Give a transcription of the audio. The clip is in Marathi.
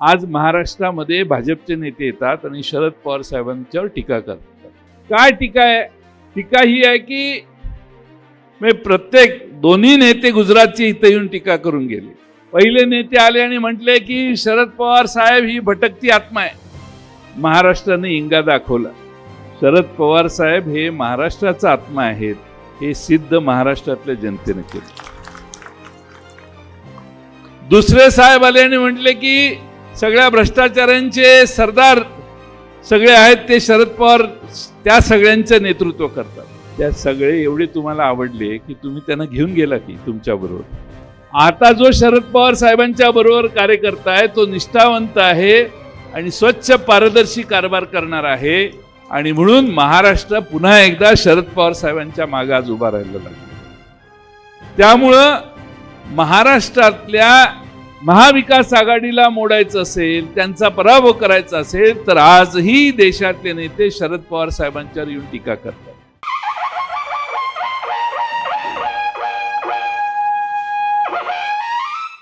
आज महाराष्ट्रामध्ये भाजपचे नेते येतात आणि शरद पवार साहेबांच्यावर टीका करतात. काय टीका आहे? टीका ही आहे की म्हणजे प्रत्येक दोन्ही नेते गुजरातचे इथं येऊन टीका करून गेले. पहिले नेते आले आणि म्हटले की शरद पवार साहेब ही भटकती आत्मा आहे. महाराष्ट्राने इंगा दाखवला. शरद पवार साहेब हे महाराष्ट्राचा आत्मा आहेत हे सिद्ध महाराष्ट्रातल्या जनतेने केलं. दुसरे साहेब आले आणि म्हटले की सगळ्या भ्रष्टाचारांचे सरदार सगळे आहेत ते शरद पवार त्या सगळ्यांचं नेतृत्व करतात. त्या सगळे एवढे तुम्हाला आवडले की तुम्ही त्यांना घेऊन गेला की तुमच्या बरोबर. आता जो शरद पवार साहेबांच्या बरोबर कार्यकर्ता आहे तो निष्ठावंत आहे आणि स्वच्छ पारदर्शी कारभार करणार आहे आणि म्हणून महाराष्ट्र पुन्हा एकदा शरद पवार साहेबांच्या मागे आज उभा राहिला लागला त्यामुळं महाराष्ट्रातल्या महाविकास आघाडीला मोडायचं असेल त्यांचा पराभव करायचा असेल तर आजही देशातले नेते शरद पवार साहेबांच्यावर येऊन टीका करतात.